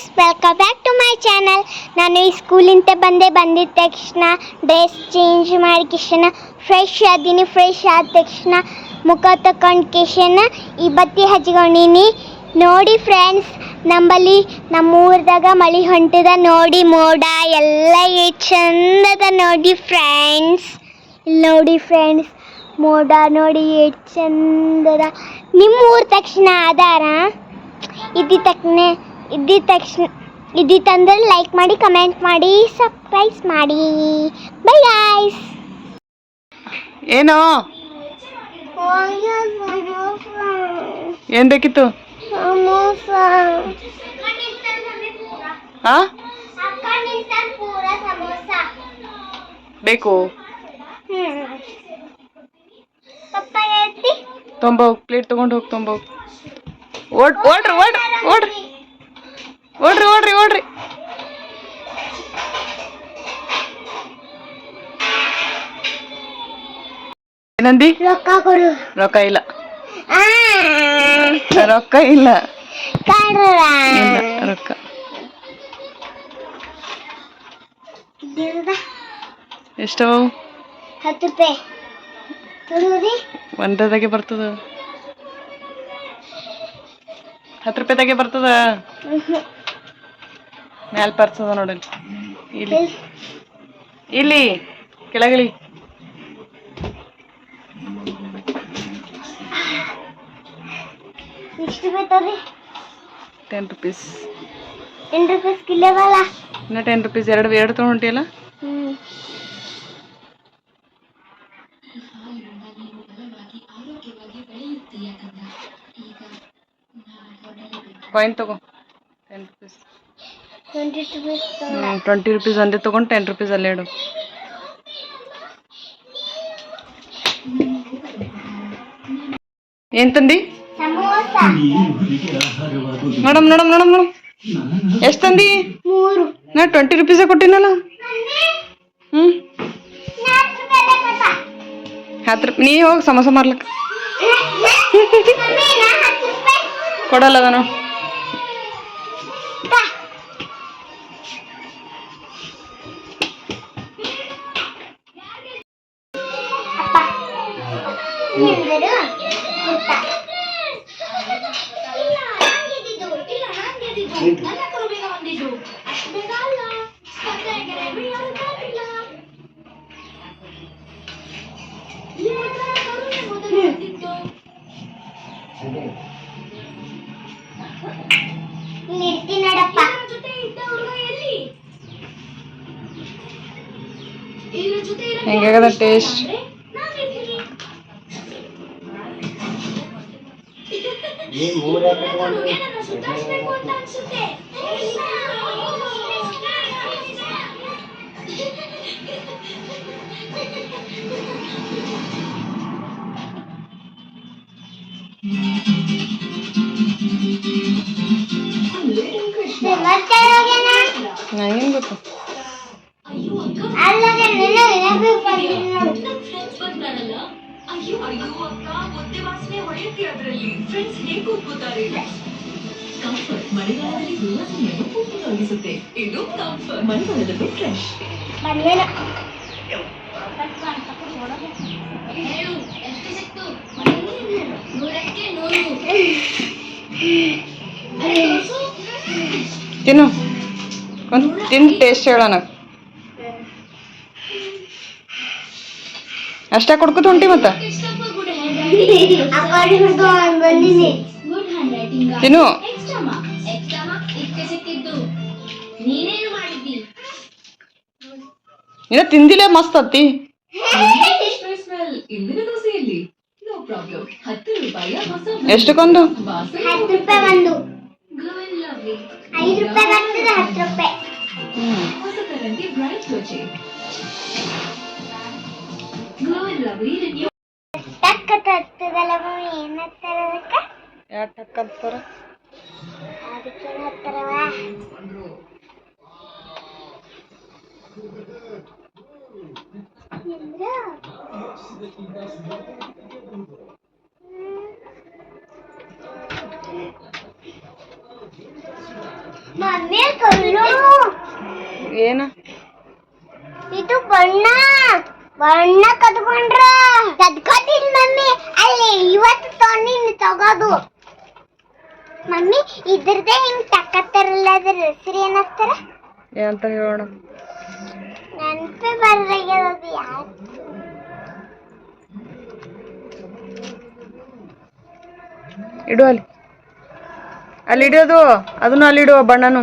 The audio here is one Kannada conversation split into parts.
Guys welcome back to my channel ನಾನು ಈ ಸ್ಕೂಲಿಂದ ಬಂದೆ ಬಂದಿದ್ದ ತಕ್ಷಣ ಡ್ರೆಸ್ ಚೇಂಜ್ ಮಾಡಿ ಕಿಶನ ಫ್ರೆಶ್ ಆದೀನಿ ಫ್ರೆಶ್ ಆದ ತಕ್ಷಣ ಮುಖ ತಕೊಂಡ ಕಿಶನ ಈ ಬತ್ತಿ ಹಚ್ಕೊಂಡೀನಿ. ನೋಡಿ ಫ್ರೆಂಡ್ಸ್ ನಂಬಲ್ಲಿ ನಮ್ಮ ಊರ್ದಾಗ ಮಳೆ ಹೊಂಟದ ನೋಡಿ, ಮೋಡ ಎಲ್ಲ ಎಷ್ಟು ಚಂದದ ನೋಡಿ ಫ್ರೆಂಡ್ಸ್ ಇಲ್ಲಿ ನೋಡಿ ಫ್ರೆಂಡ್ಸ್ ಮೋಡ ನೋಡಿ ಎಷ್ಟು ಚಂದದ. ನಿಮ್ಮ ಊರ ತಕ್ಷಣ ಆಧಾರ? ಇದ್ದ ತಕ್ಷಣ ಇದ್ದಿದ ತಕ್ಷಣ ಇದ್ದಿತ್ತಂದ್ರೆ ಲೈಕ್ ಮಾಡಿ ಕಮೆಂಟ್ ಮಾಡಿ ಸಬ್ಸ್ಕ್ರೈಬ್ ಮಾಡಿ. ಬೈ ಗಾಯ್ಸ್ ಏನು? ಏನು ಬೇಕಿತ್ತು? ಹಾ ಬೇಕು. ಪಪ್ಪ ಹೇಳ್ತಿ? ತೊಂಬ ಹೋಗ್ ಪ್ಲೇಟ್ ತಗೊಂಡು ಹೋಗಿ ತೊಂಬ ಹೋಗ್. ಓಡ್ ಓಡ್ರಿ ಓಡ್ರಿ ಓಡ್ರಿ. ಓಡ್ರಿ ಓಡ್ರಿ ಓಡ್ರಿ. ಏನಂದಿ? ರೊಕ್ಕ ಕೊಡು. ರೊಕ್ಕ ಇಲ್ಲ. ರೊಕ್ಕ ಇಲ್ಲ. ರೊಕ್ಕ. ಎಷ್ಟು ಹತ್ತು ರೂಪಾಯಿ. ಒಂದದಾಗೆ ಬರ್ತದ. ಹತ್ತು ರೂಪಾಯಿದಾಗೆ ಬರ್ತದ? ಮ್ಯಾಲ್ ಪರ್ಸದ ಅದ ನೋಡಲ್ಲಿ. ಇಲ್ಲಿ. ಇಲ್ಲಿ ಕೆಳಗಿಳಿ. ಟೆನ್ ರುಪೀಸ್ ಟೆನ್ ರುಪೀಸ್ ರೂಪಾಯಿ ಇನ್ನ ಟೆನ್ ರುಪೀಸ್ ಎರಡು ಎರಡು ತೊಗೊಂಡಿಯಲ್ಲ ಹ್ಞೂ ಕಾಯಿನ್ ತಗೋ. Ten rupees twenty rupees twenty rupees ಒಂದೇ ತೊಗೊಂಡು ಟೆನ್ ರುಪೀಸ್ ಅಲ್ಲೇ ಇಡು ಏನ್ ತಂದಿ ಸಮೋಸ ನೋಡಮ್ ನೋಡಮ್ ನೋಡಮ್ ನೋಡಮ್ ಎಷ್ಟು ತಂದಿ ಮೂರು ನಾ ಟ್ವೆಂಟಿ ರುಪೀಸೇ ಕೊಟ್ಟಿನಲ್ಲ ಹ್ಞೂ ನಾಲ್ಕು ರೂಪಾಯಿ ಕೊಟ್ಟ. ಹತ್ತು ರೂಪಾಯಿ ನೀ ಹೋಗಿ ಸಮೋಸ ಮಾರ್ಲಕ್ಕ ಮಮ್ಮಿ, ನಾ ಹತ್ತು ರೂಪಾಯಿ ಕೊಡಲ್ಲ ಅದನ್ನು ಊಟ. ಇಲ್ಲಿ ಇಡ್ತೀನಿ ನೋಡಪ್ಪ. ಹೆಂಗಾಗದ ಟೇಸ್ಟ್ ಮತ್ತೆ ಹೋಗ್ಯಾನ? ನಂಗೇನು ಗೊತ್ತು ಅಲ್ಲದೆ ನಿನ್ನ ನೆನಪು ಬಂದಿಲ್ಲ ನೋಡು. ಅಯ್ಯೋ ಅಯ್ಯೋ ಅಕ್ಕ ಮುದ್ದೆ ವಾಸನೆ ಹೊಳೆಯುತ್ತೆ ಅದರಲ್ಲಿ. ಫ್ರೆಂಡ್ಸ್ ಹೇಗೆ ಕೂತ್ಕೋತಾರೆ? ಕಂಫರ್ಟ್ ಮಳೆಗಾಲದಲ್ಲಿ ದುರ್ವಾಸನೆಯನ್ನು ಪೂರ್ತಿಯಾಗಿಸುತ್ತೆ ಇದು ಕಂಫರ್ಟ್ ಮಳೆಗಾಲದಲ್ಲಿ ಫ್ರೆಶ್ ಬಂದೇನ. ತಿನ್ನು. ಒಂದು ತಿಂದು ಟೇಸ್ಟ್ ಹೇಳೋಣ. ಅಷ್ಟೇ ಕೊಡ್ಕೊತ ಹೊಂಟಿ ಮತ್ತ. ತಿನ್ನು. ಇನ್ನ ತಿಂದಿಲ್ಲ ಮಸ್ತ್ ಅತ್ತಿ. ಸ್ಮೆಲ್ ಇಂದಿನ ಟಕ್ಕ ತರ್ತದಲ್ಲ ಮಮ್ಮಿ ಏನ್ ಹತ್ತಾರ ಅದಕ್ಕ ಮಮ್ಮಿ ಕಲ್ಲು ಏನ? ಇದು ಬಣ್ಣ. ಬಣ್ಣ ಕದ್ಕೊಂಡ್ರ? ಕದ್ಕೊತೀನಿ ಮಮ್ಮಿ. ಅಲ್ಲಿ ಇವತ್ತು ತೊಗೊಂಡಿನಿ ತಗೋದು. ಮಮ್ಮಿ ಇದ್ರದ್ದೇ ಹಿಂಗ್ ತಕ್ಕತ್ತಾರಲ್ಲ ಅದ್ರ ಹೆಸರು ಏನಂತಾರ ಏನಂತ ಹೇಳೋಣ. ನೆನಪೇ ಬರ್ದಾಗ್ಯದ ಯಾರು? ಇಡು ಅಲ್ಲಿ. ಅಲ್ಲಿ ಇಡೋದು ಅದನ್ನು ಅಲ್ಲಿ ಇಡುವ ಬಣ್ಣನು.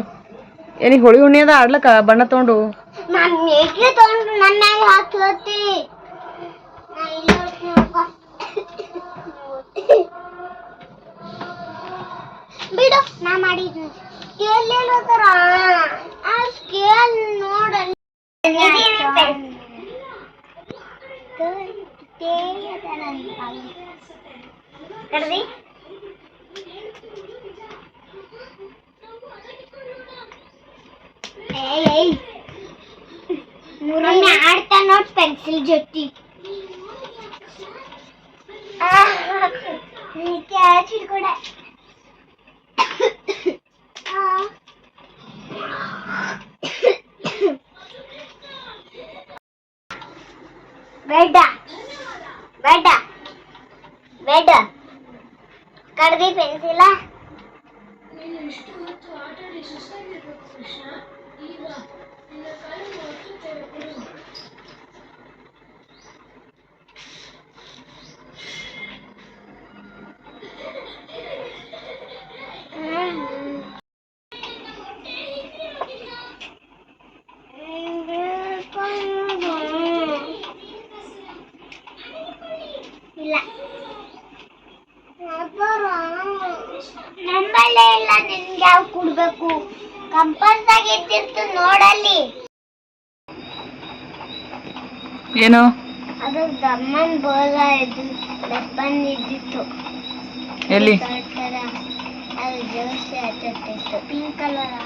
ಏನಿಗೆ ಹೋಳಿ ಹುಣ್ಣಿ ಅದ ಆಡ್ಲಕ್ಕ? ಬಣ್ಣ ತಗೊಂಡು. ಮೇಟ್ಲಿ ತಗೊಂಡು ನನ್ನ ಮ್ಯಾಗ ಹಾಕ್ಲತ್ತಿ ನಾ ಇಲ್ಲ ಹೋಗ್ತೀನಿ ನೋಡ್ಕೊ. ಬಿಡು ನಾ ಮಾಡಿದ್ನಿ ಸ್ಕೇಲ್ ಎಲ್ಲೋತರ ಆ ಸ್ಕೇಲ್ ನೋಡಲ್ಲಿ ಕಡ್ದಿ జట్టి క్యాచ్ కూడా. వెడ్డ వెడ్డ వెడ్డ కడిది పెన్సిలా నేను ఇష్టం కృష్ణ. ಏನು? ಅದು ದಮ್ಮನ್ ಬೋಲ ಇದು ಇದ್ದಿತ್ತು ಎಲ್ಲಿ? ತರ ಅದು ಪಿಂಕ್ ಕಲರ್.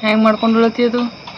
ಹೆಂಗ್ ಮಾಡ್ಕೊಂಡು ಉಳತಿ ಅದು?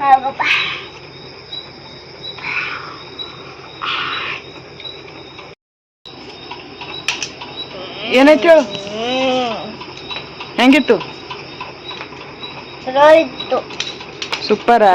ಹೋಗಪ್ಪ ಏನಾಯ್ತು ಹೇಳು ಹೆಂಗಿತ್ತು ಚಲೋ ಇತ್ತು ಸೂಪರಾ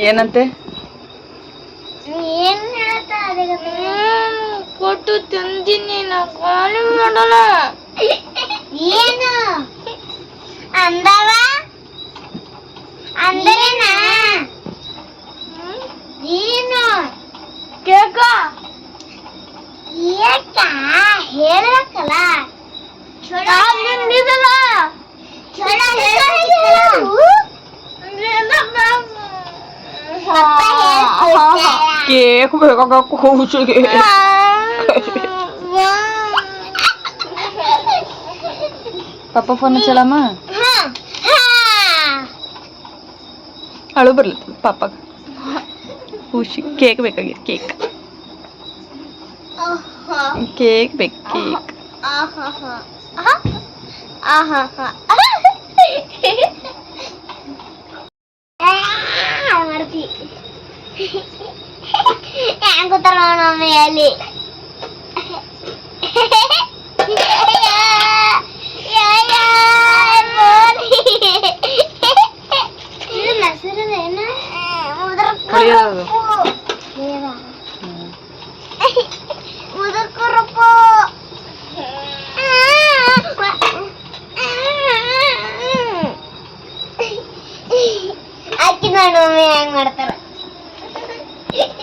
ಏನಂತೆ ಏನ್ ಹೇಳ್ತಾ ಕೊಟ್ಟು ತಂದಿನಿ ನಾ ಖಾಲಿ ಮಾಡಲ್ಲ ಏನು ಅಂದವ ಅಂದರೇನಾ ಏನು ಕೇಕ ಏಕ ಹೇಳ್ಬೇಕಲ್ಲ ಚಲೋ ನಿಂದಿದಲ್ಲ ಚಲೋ ಹೇಳ್ಬೇಕಿತ್ತು ಪಪ್ಪ ಹೇಳ್ಕೊಟ್ಟಾರ. ಕೇಕ್ ಬೇಕಾಗ ಕೂಸಿಗೆ ಪಾಪ ಫೋನ್ ಹಚ್ಚಲಮ್ಮ ಹಾ, ಹಾ. ಅಳು ಬರ್ಲತ್ತ ಪಾಪಾಗ ಖುಷಿ ಕೇಕ್ ಬೇಕಾಗಿತ್ತು ಕೇಕ್ ಕೇಕ್ ಬೇಕು ಕೇಕ್ ಮಾಡ್ತಿ ಹೆಂಗ್ ಕೂತಾರ Ya aku terlalu meli. Ya ya ya. Ini masih rena. Eh, mau terkam.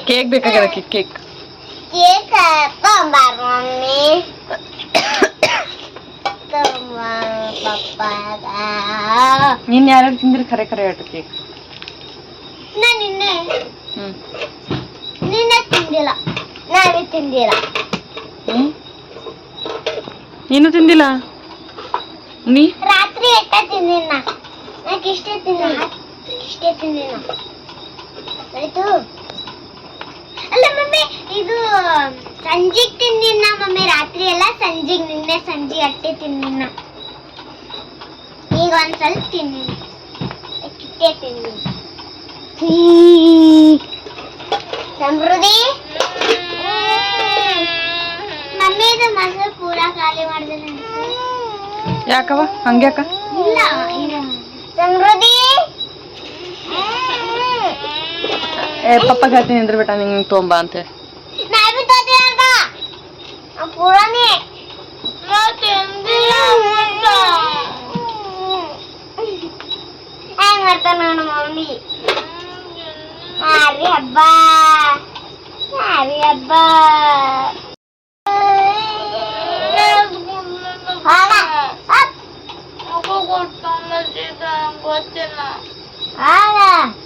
Cake ಬೇಕಾಗ್ಯದ ಕೇಕ್. ಕೇಕ್ ತೊಂಬಾರ ಮಮ್ಮಿ. ನೀನ್ ಯಾರ್ಯಾರು ತಿಂದ್ರಿ ಖರೆ ಖರೆ ಹೇಳ್ರಿ ಕೇಕ್. ನಾ ನಿನ್ನೆ. ಹ್ಮ್. ನಿನ್ನೆ ತಿಂದಿಲ್ಲ. ನಾವೇ ತಿಂದಿಲ್ಲ. ಹ್ಮ್. ನೀನು ತಿಂದಿಲ್ಲ? ನೀ ರಾತ್ರಿ ಎಟ್ಟ ತಿಂದಿನ ನಾಕ್ ಇಷ್ಟೇ ತಿಂದಿನ ಇಷ್ಟೇ ತಿಂದಿನ ಆಯ್ತು. ಅಲ್ಲ ಮಮ್ಮಿ ಇದು ಸಂಜೆಗ್ ತಿಂದಿನ ಮಮ್ಮಿ ರಾತ್ರಿ ಎಲ್ಲ ಸಂಜೆಗ್ ನಿನ್ನೆ ಸಂಜೆ ಅಟ್ಟೆ ತಿಂದಿನ. ಈಗ ಒಂದ್ ಸ್ವಲ್ಪ ತಿಂದಿನ ಕಿಟ್ಟೆ ತಿಂದಿನ ಸಮೃದ್ಧಿ? ಮಮ್ಮಿ ಇದು ಮೊಸರು ಪೂರಾ ಖಾಲಿ ಮಾಡಿದೆ ಯಾಕವ ಹಂಗ್ಯಾಕ? ಇಲ್ಲ ಇದು ಸಮೃದ್ಧಿ? Eh, papagati ng driver taning tumbante. Nabi to din ba? Ang pura ni. Matindi ako. Ay, ngarta na ng mami. Mari haba. Mari haba. Hala. Up. Ako ko pamagitan ko tina. Hala.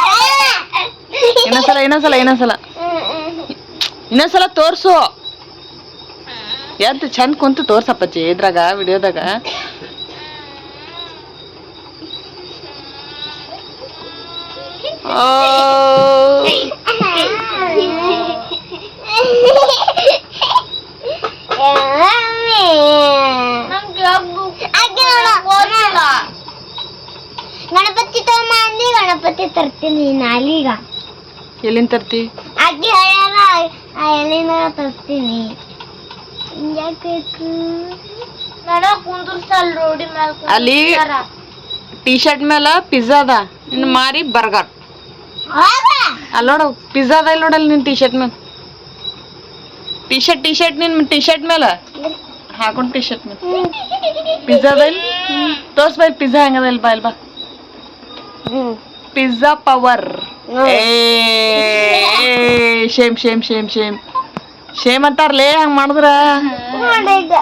ಇನ್ನೊಂದ್ಸಲ ಇನ್ನೊಂದ್ಸಲ ಇನ್ನೊಂದ್ಸಲ ಇನ್ನೊಂದ್ಸಲ ತೋರ್ಸು ಎದ್ದು ಚಂದ ಕುಂತು ತೋರ್ಸಪ್ಪಜ್ಜಿ ಇದ್ರಾಗ ವಿಡಿಯೋದಾಗ ಗಣಪತಿ ತಗೊಂಬ ಅಂದಿ ಗಣಪತಿ ತರ್ತೀನಿ ನಾಲೀಗ ಎಲ್ಲಿಂದ ತರ್ತಿ? ಅಜ್ಜಿ ಹೇಳ್ಯಾರ ಆ ಎಲ್ಲಿಂದ ತರ್ತೀನಿ? ಹಿಂಗ್ಯಾಕಬೇಕು ನಡ ಕುಂದ್ರಸಲ್ ರೋಡಿ ಅಲ್ಲಿ ಟೀ ಶರ್ಟ್ ಮೇಲ ಪಿಜ್ಜಾ ಅದ. ಇನ್ನು ಮಾರಿ ಬರ್ಗರ್ ಅಲ್ಲಿ ನೋಡು ಪಿಜ್ಜಾ ಅದ ಇಲ್ಲಿ ನೋಡಲ್ಲಿ ನಿನ್ ಟೀ ಶರ್ಟ್ ಮೇಲೆ ಟೀ ಶರ್ಟ್ ಟೀ ಶರ್ಟ್ ನಿನ್ ಟೀ ಶರ್ಟ್ ಮೇಲೆ ಹಾಕೊಂಡು ಟೀ ಶರ್ಟ್ ಮೇಲೆ ಪಿಜ್ಜಾ ಅದ ಇಲ್ಲಿ? ತೋರ್ಸ್ ಬೈ ಪಿಜ್ಜಾ ಹೆಂಗದ ಇಲ್ಲಿ ಬಾ ಇಲ್ಲಿ ಬಾ. Pizza power shame shame shame shame shame ಅಂತಾರ್ಲೇ ಹಂಗ್ ಮಾಡಿದ್ರ ಈಗ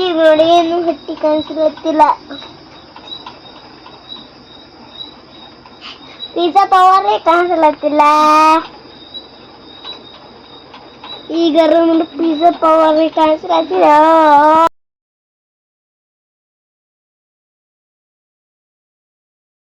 ಈಗ ನೋಡಿ ಏನು ಹಟ್ಟಿ ಕಾಣಿಸ್ಲತ್ತಿಲ್ಲ ಪಿಜ್ಜಾ ಪವರೇ ಕಾಣಿಸ್ಲತ್ತಿಲ್ಲ ಈಗ ಪಿಜ್ಜಾ ಪವರೇ ಕಾಣಿಸ್ಲತ್ತಿಲ್ಲ